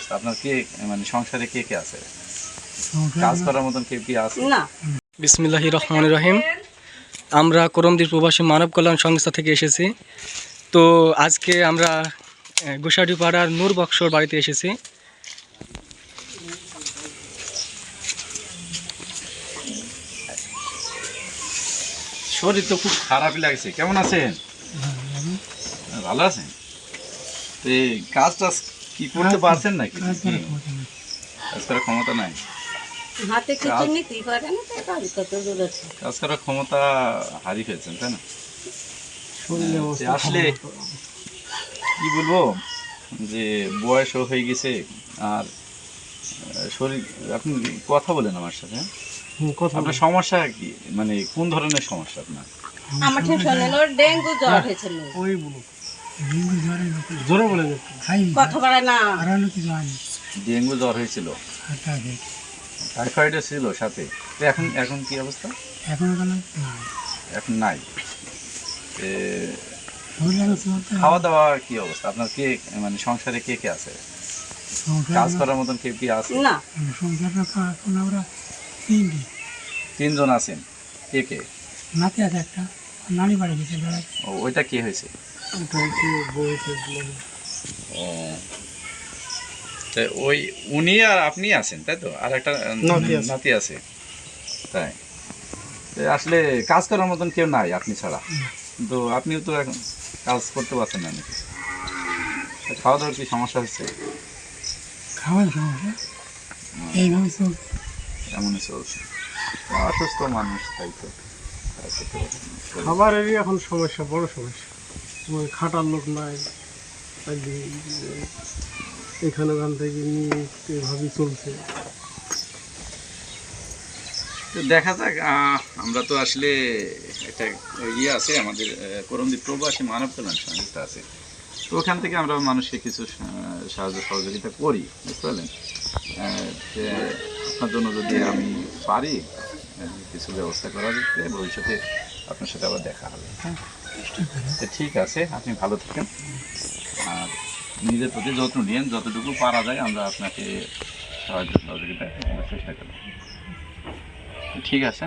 অবস্থা। আপনার কে মানে সংসারে কে কে আছে? কাজ করার মতন কি আছে? না। বিসমিল্লাহি রহমান রহিম। আমরা করমদির প্রবাসী মানব কল্যাণ সংস্থা থেকে এসেছি। তো আজকে আমরা গোসাডি পাড়ার নূর বক্সর বাড়িতে এসেছি। শরীর তো খুব খারাপই লাগছে। কেমন আছেন? ভালো। আছেন? তো কাজ টাজ কি করতে পারছেন নাকি? কাজ করার ক্ষমতা নাই। হাতে কিছু নিতেই পারে না তো কাজ কত দূর আছে। কাজ করার ক্ষমতা হারিয়ে ফেলছেন তাই না? যে আসলে কি বলব? যে বয়সও হয়ে গেছে আর শরীর আপনি কথা বলেন আমার সাথে হ্যাঁ? আপনার সমস্যা কি? মানে কোন ধরনের সমস্যা আপনার? আমার ঠিক শোনেন ডেঙ্গু জ্বর হয়েছিল। ওই বলো বলে কথা বলে না। ডেঙ্গু জ্বর হয়েছিল। টাইফয়েডও ছিল সাথে। এখন এখন কি অবস্থা? এখন নাই। খাওয়া দাওয়া কি অবস্থা? আপনার কে মানে সংসারে কে কে আছে? কাজ করার মতন কে কি আছে? না। আমরা তিনটি তিনজন আছেন। কে কে? নাতি আছে একটা। নানি বাড়ি গেছে। ও, ওইটা কে হয়েছে? ও। ওই উনি আর আপনি আছেন তাই তো? আর একটা নাতি আছে। তাই। আসলে কাজ করার মতন কেউ নাই আপনি ছাড়া। তো আপনিও তো এখন কাজ করতে পারছেন না নাকি? খাওয়া দাওয়ার কি সমস্যা হচ্ছে? এইভাবে চল। এমনই চলছে। অসুস্থ মানুষ তাই তো। খাবারেরই এখন সমস্যা বড় সমস্যা। খাটার লোক নাই। এখানে ওখান থেকে নিয়ে এভাবেই চলছে। তো দেখা যাক আমরা তো আসলে একটা ইয়ে আছে আমাদের করমদ্বীপ প্রবাসী মানব কল্যাণ সংস্থা আছে। তো ওখান থেকে আমরা মানুষকে কিছু সাহায্য সহযোগিতা করি বুঝতে পারলেন? যে আপনার জন্য যদি আমি পারি কিছু ব্যবস্থা করা যেতে ভবিষ্যতে আপনার সাথে আবার দেখা হবে। হ্যাঁ। ঠিক আছে, আপনি ভালো থাকেন। আর নিজের প্রতি যত্ন নিন যতটুকু পারা যায় আমরা আপনাকে সাহায্য সহযোগিতা চেষ্টা করব। ঠিক আছে